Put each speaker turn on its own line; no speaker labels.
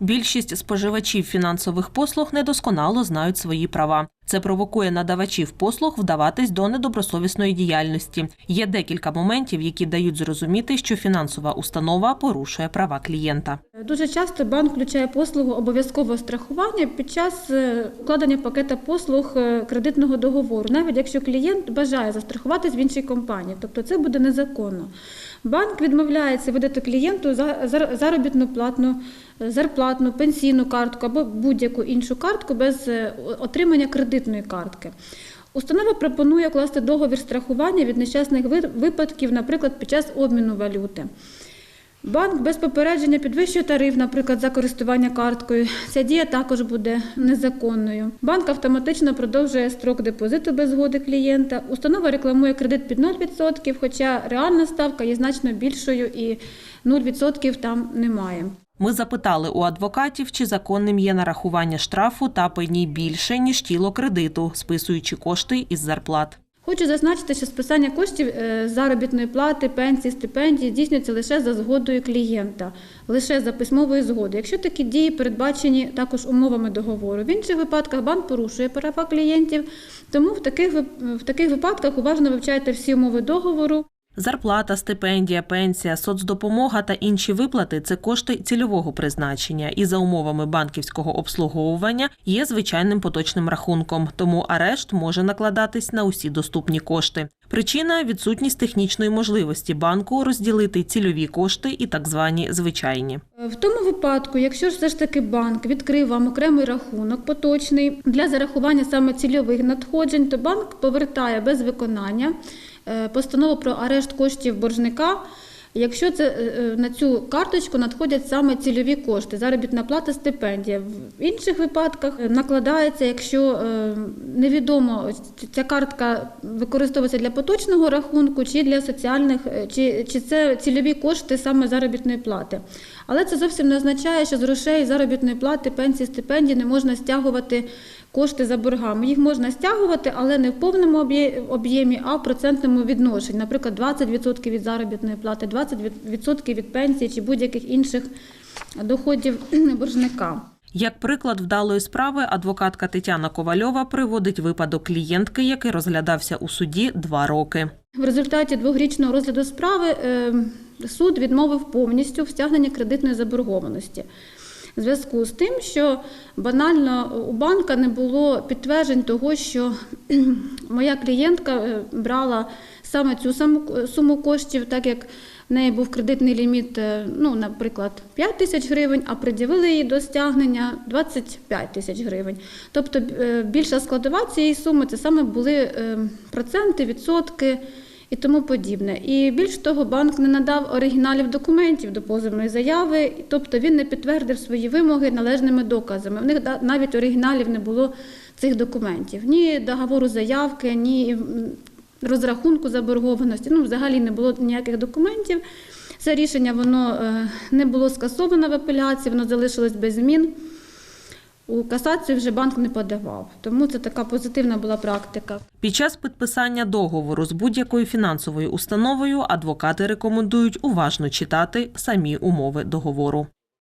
Більшість споживачів фінансових послуг недосконало знають свої права. Це провокує надавачів послуг вдаватись до недобросовісної діяльності. Є декілька моментів, які дають зрозуміти, що фінансова установа порушує права клієнта.
Дуже часто банк включає послугу обов'язкового страхування під час е, укладення пакета послуг е, кредитного договору, навіть якщо клієнт бажає застрахуватись в іншій компанії, тобто це буде незаконно. Банк відмовляється видати клієнту за- зар- заробітну платну, зарплатну, пенсійну картку або будь-яку іншу картку без е, отримання кредитної картки. Установа пропонує класти договір страхування від нещасних випадків, наприклад, під час обміну валюти. Банк без попередження підвищує тариф, наприклад, за користування карткою. Ця дія також буде незаконною. Банк автоматично продовжує строк депозиту без згоди клієнта. Установа рекламує кредит під 0%, хоча реальна ставка є значно більшою і 0% там немає.
Ми запитали у адвокатів, чи законним є нарахування штрафу та пені більше ніж тіло кредиту, списуючи кошти із зарплат.
Хочу зазначити, що списання коштів е, заробітної плати, пенсії, стипендії здійснюється лише за згодою клієнта, лише за письмовою згодою. Якщо такі дії передбачені також умовами договору, в інших випадках банк порушує права клієнтів, тому в таких, в таких випадках уважно вивчайте всі умови договору.
Зарплата, стипендія, пенсія, соцдопомога та інші виплати це кошти цільового призначення і за умовами банківського обслуговування є звичайним поточним рахунком, тому арешт може накладатись на усі доступні кошти. Причина відсутність технічної можливості банку розділити цільові кошти і так звані звичайні.
В тому випадку, якщо ж все ж таки банк відкрив вам окремий рахунок поточний для зарахування саме цільових надходжень, то банк повертає без виконання е, постанову про арешт коштів боржника. Якщо це е, е, на цю карточку надходять саме цільові кошти, заробітна плата, стипендія. В інших випадках накладається, якщо невідомо ця картка використовується для поточного рахунку чи для соціальних, чи, чи це цільові кошти саме заробітної плати. Але це зовсім не означає, що з грошей заробітної плати, пенсії, стипендії не можна стягувати кошти за боргами. Їх можна стягувати, але не в повному об'ємі, а в процентному відношенні. Наприклад, 20% від заробітної плати, 20% від пенсії чи будь-яких інших доходів боржника.
Як приклад вдалої справи, адвокатка Тетяна Ковальова приводить випадок клієнтки, який розглядався у суді два роки.
В результаті двохрічного розгляду справи е, суд відмовив повністю в стягненні кредитної заборгованості. В зв'язку з тим, що банально у банка не було підтверджень того, що моя клієнтка е, брала саме цю саму к- суму коштів, так як в неї був кредитний ліміт, е, ну, наприклад, 5 тисяч гривень, а приділили їй до стягнення 25 тисяч гривень. Тобто е, більша складова цієї суми це саме були е, проценти, відсотки і тому подібне. І більш того, банк не надав оригіналів документів до позовної заяви, тобто він не підтвердив свої вимоги належними доказами. В них навіть оригіналів не було цих документів, ні договору заявки, ні розрахунку заборгованості. Ну, взагалі не було ніяких документів. Це рішення воно е, не було скасовано в апеляції, воно залишилось без змін. У касацію вже банк не подавав, тому це така позитивна була практика.
Під час підписання договору з будь-якою фінансовою установою адвокати рекомендують уважно читати самі умови договору.